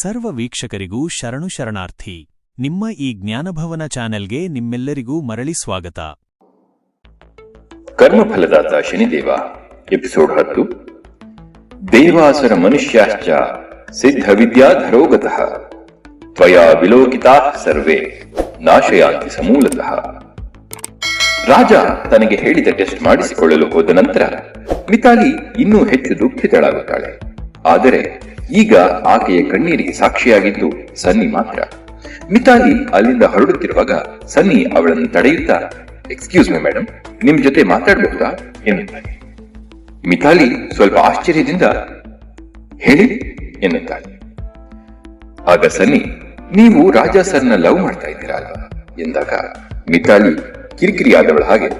ಸರ್ವ ವೀಕ್ಷಕರಿಗೂ ಶರಣು ಶರಣಾರ್ಥಿ. ನಿಮ್ಮ ಈ ಜ್ಞಾನಭವನ ಚಾನೆಲ್ಗೆ ನಿಮ್ಮೆಲ್ಲರಿಗೂ ಮರಳಿ ಸ್ವಾಗತ. ಕರ್ಮಫಲದಾತ ಶನಿದೇವ, ಎಪಿಸೋಡ್ ಹತ್ತು. ದೇವಾಸುರ ಮನುಷ್ಯಾಶ್ಚ ಸಿದ್ಧ ವಿದ್ಯಾಧರೋಗತಃ ತ್ವಯಾ ವಿಲೋಕಿತಾ ಸರ್ವೇ, ನಾಶಯಾಂತಿ ಸಮೂಲತಃ. ರಾಜ ತನಗೆ ಹೇಳಿದ ಟೆಸ್ಟ್ ಮಾಡಿಸಿಕೊಳ್ಳಲು ಹೋದ ನಂತರ ಮಿತಾಲಿ ಇನ್ನೂ ಹೆಚ್ಚು ದುಃಖಿತಳಾಗುತ್ತಾಳೆ. ಆದರೆ ಈಗ ಆಕೆಯ ಕಣ್ಣೀರಿಗೆ ಸಾಕ್ಷಿಯಾಗಿದ್ದು ಸನ್ನಿ ಮಾತ್ರ. ಮಿತಾಲಿ ಅಲ್ಲಿಂದ ಹೊರಡುತ್ತಿರುವಾಗ ಸನ್ನಿ ಅವಳನ್ನು ತಡೆಯುತ್ತಾ ಎಕ್ಸ್ಕ್ಯೂಸ್ ಮಿ ಮೇಡಮ್ ನಿಮ್ ಜೊತೆ ಮಾತಾಡಬಹುದಾ? ಎನ್ನುತ್ತಾನೆ. ಮಿತಾಲಿ ಸ್ವಲ್ಪ ಆಶ್ಚರ್ಯದಿಂದ, ಹೇಳಿ, ಎನ್ನುತ್ತಾನೆ. ಆಗ ಸನ್ನಿ, ನೀವು ರಾಜಾ ಸರ್ನ ಲವ್ ಮಾಡ್ತಾ ಇದ್ದೀರಾ ಅಲ್ವಾ ಎಂದಾಗ, ಮಿತಾಲಿ ಕಿರಿಕಿರಿ ಆದವಳ ಹಾಗೆ,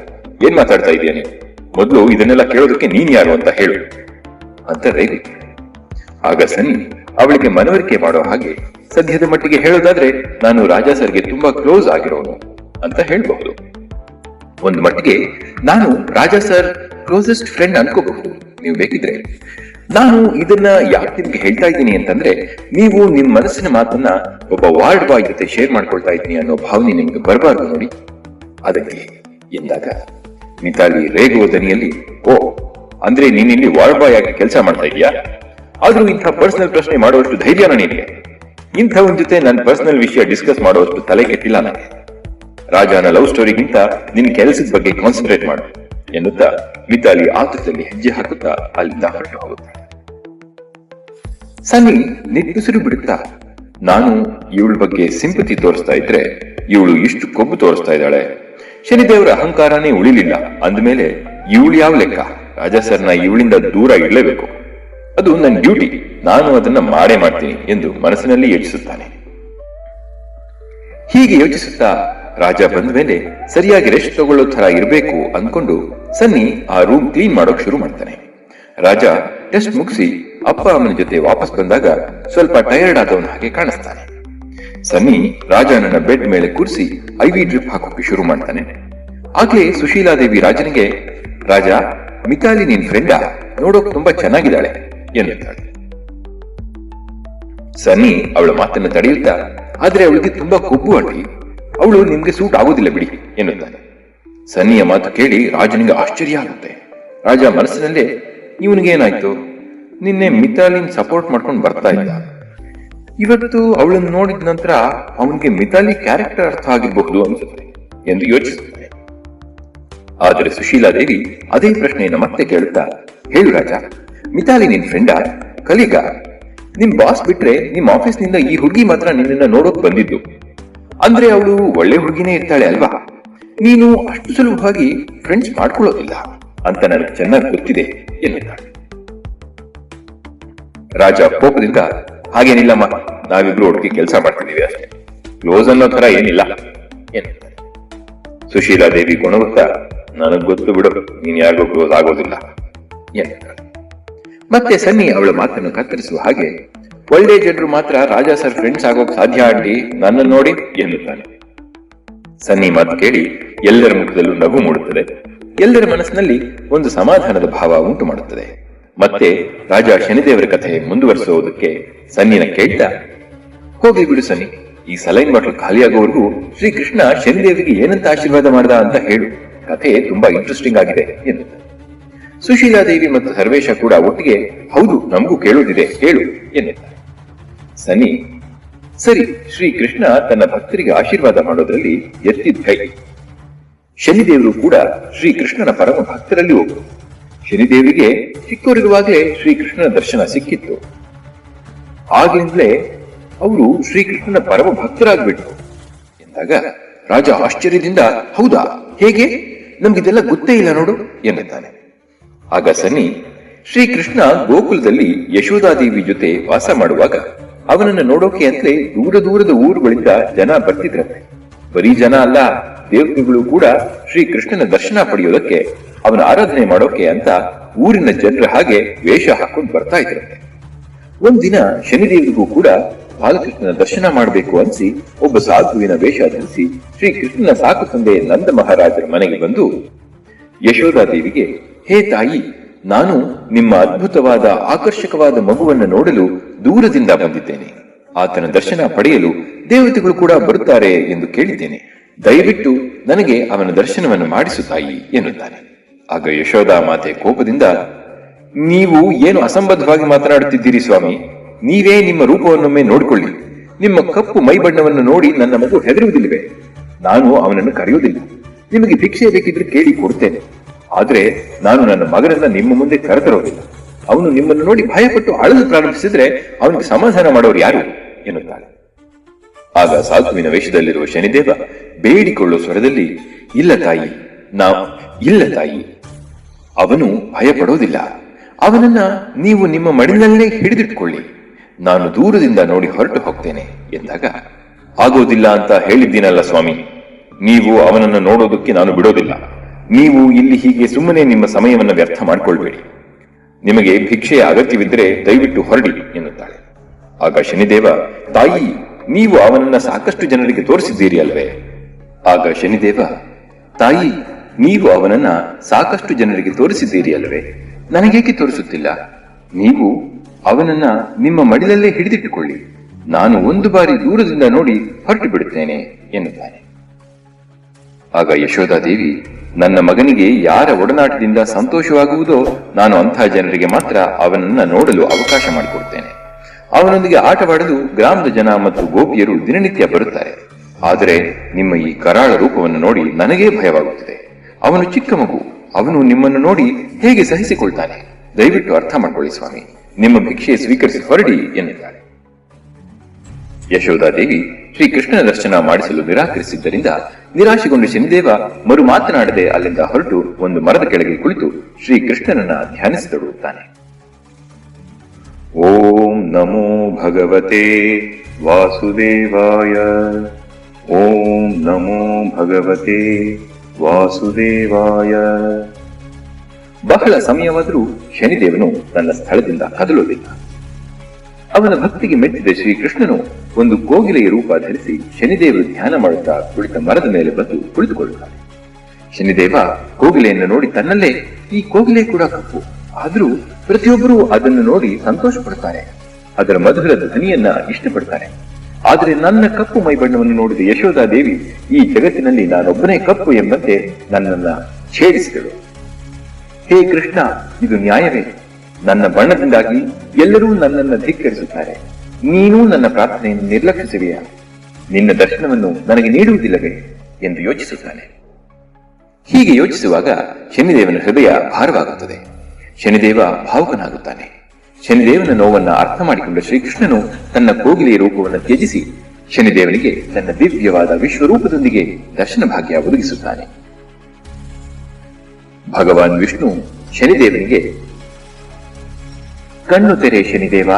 ಏನ್ ಮಾತಾಡ್ತಾ ಇದೀಯ ಮೊದಲು ಇದನ್ನೆಲ್ಲ ಕೇಳೋದಕ್ಕೆ ನೀನ್ ಯಾರು ಅಂತ ಹೇಳು, ಅಂತ ರೇಗಿ ಆಗ ಸನ್ನಿ ಅವಳಿಗೆ ಮನವರಿಕೆ ಮಾಡೋ ಹಾಗೆ ಸದ್ಯದ ಮಟ್ಟಿಗೆ ಹೇಳೋದಾದ್ರೆ, ನಾನು ರಾಜಾ ಸರ್ಗೆ ತುಂಬಾ ಕ್ಲೋಸ್ ಆಗಿರೋನು ಅಂತ ಹೇಳಬಹುದು. ಒಂದ್ ಮಟ್ಟಿಗೆ ನಾನು ರಾಜಾ ಸರ್ ಕ್ಲೋಸೆಸ್ಟ್ ಫ್ರೆಂಡ್ ಅನ್ಕೋಬಹುದು, ನೀವು ಬೇಕಿದ್ರೆ. ನಾನು ಇದನ್ನ ಯಾಕೆ ನಿಮ್ಗೆ ಹೇಳ್ತಾ ಇದ್ದೀನಿ ಅಂತಂದ್ರೆ, ನೀವು ನಿಮ್ ಮನಸ್ಸಿನ ಮಾತನ್ನ ಒಬ್ಬ ವಾರ್ಡ್ ಬಾಯ್ ಜೊತೆ ಶೇರ್ ಮಾಡ್ಕೊಳ್ತಾ ಇದ್ದೀನಿ ಅನ್ನೋ ಭಾವನೆ ನಿಮ್ಗೆ ಬರಬಾರ್ದು ನೋಡಿ. ಅದಕ್ಕೆ ಎಂದಾಗ, ಮಿತಾಲಿ ರೇಗುವ ದನಿಯಲ್ಲಿ, ಓ, ಅಂದ್ರೆ ನೀನಿಲ್ಲಿ ವಾರ್ಡ್ ಬಾಯ್ ಆಗಿ ಕೆಲಸ ಮಾಡ್ತಾ ಇದೀಯಾ? ಆದ್ರೂ ಇಂಥ ಪರ್ಸನಲ್ ಪ್ರಶ್ನೆ ಮಾಡುವಷ್ಟು ಧೈರ್ಯನ ಇಂಥ ಒಂದ್ ಜೊತೆ ನನ್ನ ಪರ್ಸನಲ್ ವಿಷಯ ಡಿಸ್ಕಸ್ ಮಾಡುವಷ್ಟು ತಲೆ ಕೆಟ್ಟಿಲ್ಲ ನನಗೆ ರಾಜನ ಲವ್ ಸ್ಟೋರಿಗಿಂತ ನಿನ್ ಕೆಲಸದ ಬಗ್ಗೆ ಕಾನ್ಸಂಟ್ರೇಟ್ ಮಾಡು, ಎನ್ನುತ್ತಾ ಮಿತಾಲಿ ಆತುರದಲ್ಲಿ ಹೆಜ್ಜೆ ಹಾಕುತ್ತಾ ಅಲ್ಲಿಂದ ಹೊರಟು ಹೋಗುತ್ತಾಳೆ. ಸನ್ನಿ ನಿಟ್ಟುಸಿರು ಬಿಡುತ್ತಾ, ನಾನು ಇವಳ ಬಗ್ಗೆ ಸಿಂಪತಿ ತೋರಿಸ್ತಾ ಇದ್ರೆ ಇವಳು ಇಷ್ಟು ಕೊಬ್ಬು ತೋರಿಸ್ತಾ ಇದ್ದಾಳೆ. ಶನಿದೇವರ ಅಹಂಕಾರನೇ ಉಳಿಲಿಲ್ಲ, ಅಂದಮೇಲೆ ಇವಳು ಯಾವ ಲೆಕ್ಕ? ರಾಜಾ ಸರ್ನ ಇವಳಿಂದ ದೂರ ಇಡಲೇಬೇಕು ಅದು ನನ್ನ ಡ್ಯೂಟಿ. ನಾನು ಅದನ್ನ ಮಾಡೇ ಮಾಡ್ತೀನಿ ಎಂದು ಮನಸ್ಸಿನಲ್ಲಿ ಯೋಚಿಸುತ್ತಾನೆ. ಹೀಗೆ ಯೋಚಿಸುತ್ತಾ ರಾಜ ಬಂದ ಮೇಲೆ ಸರಿಯಾಗಿ ರೆಸ್ಟ್ ತಗೊಳ್ಳೋ ತರ ಇರಬೇಕು ಅಂದ್ಕೊಂಡು ಸನ್ನಿ ಆ ರೂಮ್ ಕ್ಲೀನ್ ಮಾಡೋಕ್ ಶುರು ಮಾಡ್ತಾನೆ. ರಾಜ ಟೆಸ್ಟ್ ಮುಗಿಸಿ ಅಪ್ಪ ಅಮ್ಮನ ಜೊತೆ ವಾಪಸ್ ಬಂದಾಗ ಸ್ವಲ್ಪ ಟೈರ್ಡ್ ಆದವನ ಹಾಗೆ ಕಾಣಿಸ್ತಾನೆ. ಸನ್ನಿ ರಾಜನನ್ನ ಬೆಡ್ ಮೇಲೆ ಕೂರಿಸಿ ಐವಿ ಡ್ರಿಪ್ ಹಾಕೋಕೆ ಶುರು ಮಾಡ್ತಾನೆ. ಆಗ್ಲೇ ಸುಶೀಲಾದೇವಿ ರಾಜನಿಗೆ, ರಾಜ ಮಿತಾಲಿ ನಿನ್ ಫ್ರೆಂಡಾ ನೋಡೋಕ್ ತುಂಬಾ ಚೆನ್ನಾಗಿದ್ದಾಳೆ. ಎನ್ನುತ್ತಾಳೆ ಸನ್ನಿ ಅವಳ ಮಾತನ್ನು ತಡೆಯುತ್ತಾ? ಆದ್ರೆ ಅವಳಿಗೆ ತುಂಬಾ ಕೊಬ್ಬು ಅಂಟಿ ಅವಳು ನಿಮ್ಗೆ ಸೂಟ್ ಆಗೋದಿಲ್ಲ ಬಿಡಿ ಎನ್ನುತ್ತಾನೆ ಸನ್ನಿಯ ಮಾತು ಕೇಳಿ ರಾಜನಿಗೆ ಆಶ್ಚರ್ಯ ಆಗುತ್ತೆ. ರಾಜ ಮನಸ್ಸಿನಲ್ಲೇ ಇವನಿಗೆ ಏನಾಯ್ತು ನಿನ್ನೆ ಮಿತಾಲಿನ್ ಸಪೋರ್ಟ್ ಮಾಡ್ಕೊಂಡು ಬರ್ತಾ ಇದ್ದ. ಇವತ್ತು ಅವಳನ್ನು ನೋಡಿದ ನಂತರ ಅವನಿಗೆ ಮಿತಾಲಿ ಕ್ಯಾರೆಕ್ಟರ್ ಅರ್ಥ ಆಗಿರಬಹುದು ಅನ್ಸುತ್ತೆ, ಎಂದು ಯೋಚಿಸುತ್ತೆ ಆದರೆ ಸುಶೀಲಾದೇವಿ ಅದೇ ಪ್ರಶ್ನೆಯನ್ನು ಮತ್ತೆ ಕೇಳುತ್ತಾ, ಹೇಳು ರಾಜ ಮಿತಾಲಿ ನಿನ್ ಫ್ರೆಂಡಾ ಕಲಿಗ ನಿಮ್ ಬಾಸ್ ಬಿಟ್ರೆ ನಿಮ್ ಆಫೀಸ್ನಿಂದ ಈ ಹುಡುಗಿ ಮಾತ್ರ ನಿನ್ನನ್ನ ನೋಡೋಕ್ ಬಂದಿದ್ದು. ಅಂದ್ರೆ ಅವಳು ಒಳ್ಳೆ ಹುಡುಗಿನೇ ಇರ್ತಾಳೆ ಅಲ್ವಾ? ನೀನು ಅಷ್ಟು ಸುಲಭವಾಗಿ ಫ್ರೆಂಡ್ಸ್ ಮಾಡ್ಕೊಳ್ಳೋದಿಲ್ಲ ಅಂತ ನನಗೆ ಚೆನ್ನಾಗಿ ಗೊತ್ತಿದೆ, ಎನ್ನುತ್ತಾಳೆ. ರಾಜ ಕೋಪದಿಂದ, ಹಾಗೇನಿಲ್ಲಮ್ಮ, ನಾವಿಬ್ರು ಒಟ್ಟಿಗೆ ಕೆಲಸ ಮಾಡ್ತಿದ್ದೀವಿ ಅಷ್ಟೇ. ಕ್ಲೋಸ್ ಅನ್ನೋ ತರ ಏನಿಲ್ಲ ಎನ್ನುತ್ತಾರೆ ಸುಶೀಲಾ ದೇವಿ ಗುಣವತ್ತ, ನನಗ್ ಗೊತ್ತು ಬಿಡು, ನೀನ್ ಯಾರಿಗೂ ಕ್ಲೋಸ್ ಆಗೋದಿಲ್ಲ, ಎನ್ನುತ್ತಾಳೆ. ಮತ್ತೆ ಸನ್ನಿ ಅವಳ ಮಾತನ್ನು ಕತ್ತರಿಸುವ ಹಾಗೆ ಒಳ್ಳೆ ಜನರು ಮಾತ್ರ ರಾಜಾ ಸರ್ ಫ್ರೆಂಡ್ಸ್ ಆಗೋಕ್ ಸಾಧ್ಯ ಆಂಟಿ ನನ್ನನ್ನು ನೋಡಿ ಎನ್ನುತ್ತಾನೆ. ಸನ್ನಿ ಮಾತು ಕೇಳಿ ಎಲ್ಲರ ಮುಖದಲ್ಲೂ ನಗು ಮೂಡುತ್ತದೆ. ಎಲ್ಲರ ಮನಸ್ಸಿನಲ್ಲಿ ಒಂದು ಸಮಾಧಾನದ ಭಾವ ಉಂಟು ಮಾಡುತ್ತದೆ. ಮತ್ತೆ ರಾಜ ಶನಿದೇವರ ಕಥೆ ಮುಂದುವರಿಸುವುದಕ್ಕೆ ಸನ್ನಿನ ಕೇಳ್ತಾ, ಹೋಗಿ ಬಿಡು ಸನ್ನಿ, ಈ ಸಲೈನ್ ಬಾಟಲ್ ಖಾಲಿಯಾಗುವವರೆಗೂ ಶ್ರೀಕೃಷ್ಣ ಶನಿದೇವರಿಗೆ ಏನಂತ ಆಶೀರ್ವಾದ ಮಾಡ್ದ ಅಂತ ಹೇಳು. ಕಥೆ ತುಂಬಾ ಇಂಟ್ರೆಸ್ಟಿಂಗ್ ಆಗಿದೆ, ಎನ್ನುತ್ತಾನೆ. ಸುಶೀಲಾದೇವಿ ಮತ್ತು ಸರ್ವೇಶ ಕೂಡ ಒಟ್ಟಿಗೆ, ಹೌದು, ನಮಗೂ ಕೇಳುವುದಿದೆ, ಹೇಳು, ಎನ್ನುತ್ತಾರೆ. ಸನಿ ಸರಿ ಶ್ರೀ ಕೃಷ್ಣ ತನ್ನ ಭಕ್ತರಿಗೆ ಆಶೀರ್ವಾದ ಮಾಡೋದ್ರಲ್ಲಿ ಎತ್ತಿದ ಕೈ. ಶನಿದೇವರು ಕೂಡ ಶ್ರೀ ಕೃಷ್ಣನ ಪರಮ ಭಕ್ತರಲ್ಲಿ ಒಬ್ಬರು. ಶನಿದೇವಿಗೆ ಚಿಕ್ಕವರಿರುವಾಗಲೇ ಶ್ರೀಕೃಷ್ಣನ ದರ್ಶನ ಸಿಕ್ಕಿತ್ತು. ಆಗ್ಲಿಂದಲೇ ಅವರು ಶ್ರೀಕೃಷ್ಣನ ಪರಮ ಭಕ್ತರಾಗ್ಬಿಟ್ರು. ಎಂದಾಗ ರಾಜ ಆಶ್ಚರ್ಯದಿಂದ, ಹೌದಾ, ಹೇಗೆ? ನಮ್ಗಿದೆಲ್ಲ ಗೊತ್ತೇ ಇಲ್ಲ ನೋಡು, ಎನ್ನುತ್ತಾನೆ. ಆಗ ಸನ್ನಿ ಶ್ರೀಕೃಷ್ಣ ಗೋಕುಲದಲ್ಲಿ ಯಶೋಧಾದೇವಿ ಜೊತೆ ವಾಸ ಮಾಡುವಾಗ ಅವನನ್ನು ನೋಡೋಕೆ ಅಂತಲೇ ದೂರ ದೂರದ ಊರುಗಳಿಂದ ಜನ ಬರ್ತಿದ್ರಂತೆ. ಬರೀ ಜನ ಅಲ್ಲ, ದೇವತೆಗಳು ಕೂಡ ಶ್ರೀಕೃಷ್ಣನ ದರ್ಶನ ಪಡೆಯೋದಕ್ಕೆ ಅವನ ಆರಾಧನೆ ಮಾಡೋಕೆ ಅಂತ ಊರಿನ ಜನರ ಹಾಗೆ ವೇಷ ಹಾಕೊಂಡು ಬರ್ತಾ ಇದ್ರಂತೆ. ಒಂದಿನ ಶನಿದೇವರಿಗೂ ಕೂಡ ಬಾಲಕೃಷ್ಣನ ದರ್ಶನ ಮಾಡಬೇಕು ಅನ್ಸಿ ಒಬ್ಬ ಸಾಧುವಿನ ವೇಷ ಧರಿಸಿ ಶ್ರೀಕೃಷ್ಣನ ಸಾಕು ತಂದೆ ನಂದ ಮಹಾರಾಜರ ಮನೆಗೆ ಬಂದು ಯಶೋಧಾದೇವಿಗೆ ಹೇ ತಾಯಿ, ನಾನು ನಿಮ್ಮ ಅದ್ಭುತವಾದ ಆಕರ್ಷಕವಾದ ಮಗುವನ್ನು ನೋಡಲು ದೂರದಿಂದ ಬಂದಿದ್ದೇನೆ. ಆತನ ದರ್ಶನ ಪಡೆಯಲು ದೇವತೆಗಳು ಕೂಡ ಬರುತ್ತಾರೆ ಎಂದು ಕೇಳಿದ್ದೇನೆ. ದಯವಿಟ್ಟು ನನಗೆ ಅವನ ದರ್ಶನವನ್ನು ಮಾಡಿಸು ತಾಯಿ, ಎನ್ನುತ್ತಾನೆ. ಆಗ ಯಶೋಧ ಮಾತೆ ಕೋಪದಿಂದ, ನೀವು ಏನು ಅಸಂಬದ್ಧವಾಗಿ ಮಾತನಾಡುತ್ತಿದ್ದೀರಿ ಸ್ವಾಮಿ? ನೀವೇ ನಿಮ್ಮ ರೂಪವನ್ನೊಮ್ಮೆ ನೋಡಿಕೊಳ್ಳಿ. ನಿಮ್ಮ ಕಪ್ಪು ಮೈಬಣ್ಣವನ್ನು ನೋಡಿ ನನ್ನ ಮಗು ಹೆದರುವುದಿಲ್ಲವೆ? ನಾನು ಅವನನ್ನು ಕರೆಯುವುದಿಲ್ಲ. ನಿಮಗೆ ಭಿಕ್ಷೆ ಬೇಕಿದ್ರೆ ಕೇಳಿ ಕೊಡ್ತೇನೆ ಆದ್ರೆ ನಾನು ನನ್ನ ಮಗನನ್ನ ನಿಮ್ಮ ಮುಂದೆ ಕರೆತರೋದಿಲ್ಲ. ಅವನು ನಿಮ್ಮನ್ನು ನೋಡಿ ಭಯಪಟ್ಟು ಅಳಲು ಪ್ರಾರಂಭಿಸಿದ್ರೆ ಅವನಿಗೆ ಸಮಾಧಾನ ಮಾಡೋರು ಯಾರು ಎನ್ನುತ್ತಾಳೆ. ಆಗ ಸಾಧುವಿನ ವೇಷದಲ್ಲಿರುವ ಶನಿದೇವ ಬೇಡಿಕೊಳ್ಳುವ ಸ್ವರದಲ್ಲಿ, ಇಲ್ಲ ತಾಯಿ, ನಾವು, ಇಲ್ಲ ತಾಯಿ, ಅವನು ಭಯಪಡೋದಿಲ್ಲ. ಅವನನ್ನ ನೀವು ನಿಮ್ಮ ಮಡಿಲಲ್ಲೇ ಹಿಡಿದಿಟ್ಕೊಳ್ಳಿ. ನಾನು ದೂರದಿಂದ ನೋಡಿ ಹೊರಟು ಹೋಗ್ತೇನೆ, ಎಂದಾಗ, ಆಗೋದಿಲ್ಲ ಅಂತ ಹೇಳಿದ್ದೀನಲ್ಲ ಸ್ವಾಮಿ. ನೀವು ಅವನನ್ನು ನೋಡೋದಕ್ಕೆ ನಾನು ಬಿಡೋದಿಲ್ಲ. ನೀವು ಇಲ್ಲಿ ಹೀಗೆ ಸುಮ್ಮನೆ ನಿಮ್ಮ ಸಮಯವನ್ನು ವ್ಯರ್ಥ ಮಾಡಿಕೊಳ್ಬೇಡಿ. ನಿಮಗೆ ಭಿಕ್ಷೆಯ ಅಗತ್ಯವಿದ್ದರೆ ದಯವಿಟ್ಟು ಹೊರಡಿ ಎನ್ನುತ್ತಾಳೆ. ಆಗ ಶನಿದೇವ, ತಾಯಿ, ನೀವು ಅವನನ್ನ ಸಾಕಷ್ಟು ಜನರಿಗೆ ತೋರಿಸಿದ್ದೀರಿ ಅಲ್ವೇ ಆಗ ಶನಿದೇವ, ತಾಯಿ, ನೀವು ಅವನನ್ನ ಸಾಕಷ್ಟು ಜನರಿಗೆ ತೋರಿಸಿದ್ದೀರಿ ಅಲ್ವೇ ನನಗೇಕೆ ತೋರಿಸುತ್ತಿಲ್ಲ? ನೀವು ಅವನನ್ನ ನಿಮ್ಮ ಮಡಿಲಲ್ಲೇ ಹಿಡಿದಿಟ್ಟುಕೊಳ್ಳಿ. ನಾನು ಒಂದು ಬಾರಿ ದೂರದಿಂದ ನೋಡಿ ಹೊರಟು ಬಿಡುತ್ತೇನೆ ಎನ್ನುತ್ತಾನೆ. ಆಗ ಯಶೋಧಾದೇವಿ ನನ್ನ ಮಗನಿಗೆ ಯಾರ ಒಡನಾಟದಿಂದ ಸಂತೋಷವಾಗುವುದೋ ನಾನು ಅಂಥ ಜನರಿಗೆ ಮಾತ್ರ ಅವನನ್ನ ನೋಡಲು ಅವಕಾಶ ಮಾಡಿಕೊಡ್ತೇನೆ. ಅವನೊಂದಿಗೆ ಆಟವಾಡಲು ಗ್ರಾಮದ ಜನ ಮತ್ತು ಗೋಪಿಯರು ದಿನನಿತ್ಯ ಬರುತ್ತಾರೆ. ಆದರೆ ನಿಮ್ಮ ಈ ಕರಾಳ ರೂಪವನ್ನು ನೋಡಿ ನನಗೇ ಭಯವಾಗುತ್ತದೆ. ಅವನು ಚಿಕ್ಕ ಮಗು, ಅವನು ನಿಮ್ಮನ್ನು ನೋಡಿ ಹೇಗೆ ಸಹಿಸಿಕೊಳ್ತಾನೆ? ದಯವಿಟ್ಟು ಅರ್ಥ ಮಾಡ್ಕೊಳ್ಳಿ ಸ್ವಾಮಿ. ನಿಮ್ಮ ಭಿಕ್ಷೆ ಸ್ವೀಕರಿಸಿ ಹೊರಡಿ ಎನ್ನುತ್ತಾಳೆ ಯಶೋಧಾದೇವಿ ಶ್ರೀ ಕೃಷ್ಣನ ದರ್ಶನ ಮಾಡಿಸಲು ನಿರಾಕರಿಸಿದ್ದರಿಂದ ನಿರಾಶೆಗೊಂಡು ಶನಿದೇವ ಮರು ಮಾತನಾಡದೆ ಅಲ್ಲಿಂದ ಹೊರಟು ಒಂದು ಮರದ ಕೆಳಗೆ ಕುಳಿತು ಶ್ರೀ ಕೃಷ್ಣನನ್ನ ಓಂ ನಮೋ ಭಗವತೆ ವಾಸುದೇವಾಯ. ಓಂ ನಮೋ ಭಗವತೆ ವಾಸುದೇವಾಯ. ಬಹಳ ಸಮಯವಾದರೂ ಶನಿದೇವನು ತನ್ನ ಸ್ಥಳದಿಂದ ಕದಲೋದಿಲ್ಲ ಅವನ ಭಕ್ತಿಗೆ ಮೆಚ್ಚಿದ ಶ್ರೀಕೃಷ್ಣನು ಒಂದು ಕೋಗಿಲೆಯ ರೂಪ ಧರಿಸಿ ಶನಿದೇವರು ಧ್ಯಾನ ಮಾಡುತ್ತಾ ಕುಳಿತ ಮರದ ಮೇಲೆ ಬಂದು ಕುಳಿತುಕೊಳ್ಳುತ್ತಾನೆ. ಶನಿದೇವ ಕೋಗಿಲೆಯನ್ನು ನೋಡಿ ತನ್ನಲ್ಲೇ, ಈ ಕೋಗಿಲೆ ಕೂಡ ಕಪ್ಪು. ಆದರೂ ಪ್ರತಿಯೊಬ್ಬರೂ ಅದನ್ನು ನೋಡಿ ಸಂತೋಷ ಪಡ್ತಾರೆ ಅದರ ಮಧುರ ಧ್ವನಿಯನ್ನ ಇಷ್ಟಪಡ್ತಾರೆ ಆದರೆ ನನ್ನ ಕಪ್ಪು ಮೈಬಣ್ಣವನ್ನು ನೋಡಿದ ಯಶೋಧಾ ದೇವಿ, ಈ ಜಗತ್ತಿನಲ್ಲಿ ನಾನೊಬ್ಬನೇ ಕಪ್ಪು ಎಂಬಂತೆ ನನ್ನನ್ನ ಛೇಡಿಸಿದಳು. ಹೇ ಕೃಷ್ಣ, ಇದು ನ್ಯಾಯವೇ? ನನ್ನ ಬಣ್ಣದಿಂದಾಗಿ ಎಲ್ಲರೂ ನನ್ನನ್ನು ಧಿಕ್ಕರಿಸುತ್ತಾರೆ. ನೀನು ನನ್ನ ಪ್ರಾರ್ಥನೆಯನ್ನು ನಿರ್ಲಕ್ಷಿಸುವೆಯಾ? ನಿನ್ನ ದರ್ಶನವನ್ನು ನನಗೆ ನೀಡುವುದಿಲ್ಲವೇ ಎಂದು ಯೋಚಿಸುತ್ತಾನೆ. ಹೀಗೆ ಯೋಚಿಸುವಾಗ ಶನಿದೇವನ ಹೃದಯ ಭಾರವಾಗುತ್ತದೆ. ಶನಿದೇವ ಭಾವುಕನಾಗುತ್ತಾನೆ. ಶನಿದೇವನ ನೋವನ್ನ ಅರ್ಥ ಮಾಡಿಕೊಂಡ ಶ್ರೀಕೃಷ್ಣನು ತನ್ನ ಕೋಗಿಲೆಯ ರೂಪವನ್ನು ತ್ಯಜಿಸಿ ಶನಿದೇವನಿಗೆ ತನ್ನ ದಿವ್ಯವಾದ ವಿಶ್ವರೂಪದೊಂದಿಗೆ ದರ್ಶನ ಭಾಗ್ಯ ಒದಗಿಸುತ್ತಾನೆ. ಭಗವಾನ್ ವಿಷ್ಣು ಶನಿದೇವನಿಗೆ ಕಣ್ಣು ತೆರೆ ಶನಿದೇವ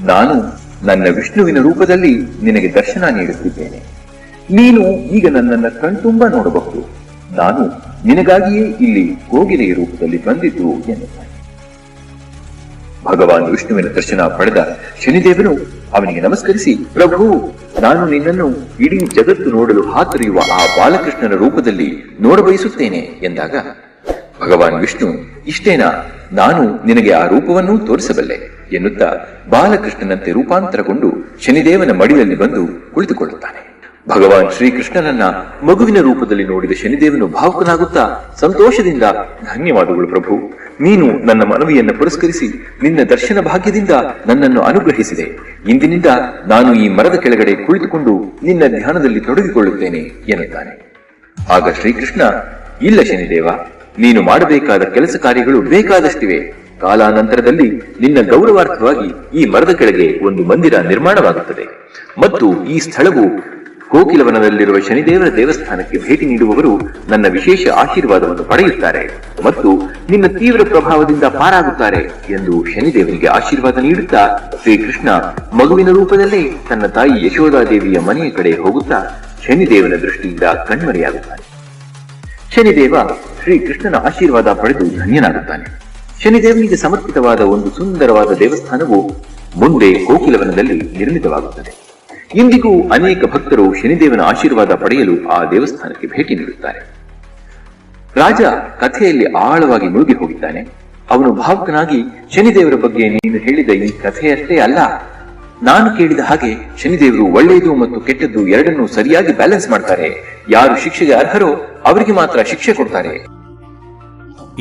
ನಾನು ನನ್ನ ವಿಷ್ಣುವಿನ ರೂಪದಲ್ಲಿ ನಿನಗೆ ದರ್ಶನ ನೀಡುತ್ತಿದ್ದೇನೆ. ನೀನು ಈಗ ನನ್ನನ್ನ ಕಣ್ತುಂಬ ನೋಡಬಹುದು. ನಾನು ನಿನಗಾಗಿಯೇ ಇಲ್ಲಿ ಕೋಗಿಲೆಯ ರೂಪದಲ್ಲಿ ಬಂದಿದ್ದು ಎನ್ನುತ್ತಾನೆ. ಭಗವಾನ್ ವಿಷ್ಣುವಿನ ದರ್ಶನ ಪಡೆದ ಶನಿದೇವನು ಅವನಿಗೆ ನಮಸ್ಕರಿಸಿ, ಪ್ರಭು, ನಾನು ನಿನ್ನನ್ನು ಇಡೀ ಜಗತ್ತು ನೋಡಲು ಹಾತೊರೆಯುವ ಆ ಬಾಲಕೃಷ್ಣನ ರೂಪದಲ್ಲಿ ನೋಡಬಯಸುತ್ತೇನೆ ಎಂದಾಗ ಭಗವಾನ್ ವಿಷ್ಣು ಇಷ್ಟೇನಾ? ನಾನು ನಿನಗೆ ಆ ರೂಪವನ್ನೂ ತೋರಿಸಬಲ್ಲೆ, ಎನ್ನುತ್ತಾ ಬಾಲಕೃಷ್ಣನಂತೆ ರೂಪಾಂತರಗೊಂಡು ಶನಿದೇವನ ಮಡಿಲಲ್ಲಿ ಬಂದು ಕುಳಿತುಕೊಳ್ಳುತ್ತಾನೆ. ಭಗವಾನ್ ಶ್ರೀಕೃಷ್ಣನನ್ನ ಮಗುವಿನ ರೂಪದಲ್ಲಿ ನೋಡಿದ ಶನಿದೇವನು ಭಾವುಕನಾಗುತ್ತಾ ಸಂತೋಷದಿಂದ, ಧನ್ಯವಾದಗಳು ಪ್ರಭು, ನೀನು ನನ್ನ ಮನವಿಯನ್ನು ಪುರಸ್ಕರಿಸಿ ನಿನ್ನ ದರ್ಶನ ಭಾಗ್ಯದಿಂದ ನನ್ನನ್ನು ಅನುಗ್ರಹಿಸಿದೆ. ಇಂದಿನಿಂದ ನಾನು ಈ ಮರದ ಕೆಳಗಡೆ ಕುಳಿತುಕೊಂಡು ನಿನ್ನ ಧ್ಯಾನದಲ್ಲಿ ತೊಡಗಿಕೊಳ್ಳುತ್ತೇನೆ, ಎನ್ನುತ್ತಾನೆ. ಆಗ ಶ್ರೀಕೃಷ್ಣ, ಇಲ್ಲ ಶನಿದೇವ ನೀನು ಮಾಡಬೇಕಾದ ಕೆಲಸ ಕಾರ್ಯಗಳು ಬೇಕಾದಷ್ಟಿವೆ. ಕಾಲಾನಂತರದಲ್ಲಿ ನಿನ್ನ ಗೌರವಾರ್ಥವಾಗಿ ಈ ಮರದ ಕೆಳಗೆ ಒಂದು ಮಂದಿರ ನಿರ್ಮಾಣವಾಗುತ್ತದೆ. ಮತ್ತು ಈ ಸ್ಥಳವು ಕೋಕಿಲವನದಲ್ಲಿರುವ ಶನಿದೇವರ ದೇವಸ್ಥಾನಕ್ಕೆ ಭೇಟಿ ನೀಡುವವರು ನನ್ನ ವಿಶೇಷ ಆಶೀರ್ವಾದವನ್ನು ಪಡೆಯುತ್ತಾರೆ ಮತ್ತು ನಿನ್ನ ತೀವ್ರ ಪ್ರಭಾವದಿಂದ ಪಾರಾಗುತ್ತಾರೆ ಎಂದು ಶನಿದೇವರಿಗೆ ಆಶೀರ್ವಾದ ನೀಡುತ್ತಾ ಶ್ರೀಕೃಷ್ಣ ಮಗುವಿನ ರೂಪದಲ್ಲೇ ತನ್ನ ತಾಯಿ ಯಶೋಧಾದೇವಿಯ ಮನೆಯ ಕಡೆ ಹೋಗುತ್ತಾ ಶನಿದೇವನ ದೃಷ್ಟಿಯಿಂದ ಕಣ್ಮರೆಯಾಗುತ್ತಾನೆ. ಶನಿದೇವ ಶ್ರೀಕೃಷ್ಣನ ಆಶೀರ್ವಾದ ಪಡೆದು ಧನ್ಯನಾಗುತ್ತಾನೆ. ಶನಿದೇವನಿಗೆ ಸಮರ್ಪಿತವಾದ ಒಂದು ಸುಂದರವಾದ ದೇವಸ್ಥಾನವು ಮುಂದೆ ಕೋಕಿಲವನದಲ್ಲಿ ನಿರ್ಮಿತವಾಗುತ್ತದೆ. ಇಂದಿಗೂ ಅನೇಕ ಭಕ್ತರು ಶನಿದೇವನ ಆಶೀರ್ವಾದ ಪಡೆಯಲು ಆ ದೇವಸ್ಥಾನಕ್ಕೆ ಭೇಟಿ ನೀಡುತ್ತಾರೆ. ರಾಜ ಕಥೆಯಲ್ಲಿ ಆಳವಾಗಿ ಮುಳುಗಿ ಹೋಗಿದ್ದಾನೆ. ಅವನು ಭಾವುಕನಾಗಿ, ಶನಿದೇವರ ಬಗ್ಗೆ ನೀನು ಹೇಳಿದ ಈ ಕಥೆಯಷ್ಟೇ ಅಲ್ಲ. ನಾನು ಕೇಳಿದ ಹಾಗೆ ಶನಿದೇವರು ಒಳ್ಳೆಯದು ಮತ್ತು ಕೆಟ್ಟದ್ದು ಎರಡನ್ನೂ ಸರಿಯಾಗಿ ಬ್ಯಾಲೆನ್ಸ್ ಮಾಡ್ತಾರೆ. ಯಾರು ಶಿಕ್ಷೆಗೆ ಅರ್ಹರೋ ಅವರಿಗೆ ಮಾತ್ರ ಶಿಕ್ಷೆ ಕೊಡ್ತಾರೆ.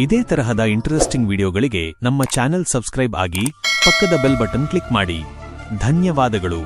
ಇದೇ ತರಹದ ಇಂಟ್ರೆಸ್ಟಿಂಗ್ ವಿಡಿಯೋಗಳಿಗೆ ನಮ್ಮ ಚಾನೆಲ್ ಸಬ್ಸ್ಕ್ರೈಬ್ ಆಗಿ ಪಕ್ಕದ ಬೆಲ್ ಬಟನ್ ಕ್ಲಿಕ್ ಮಾಡಿ. ಧನ್ಯವಾದಗಳು.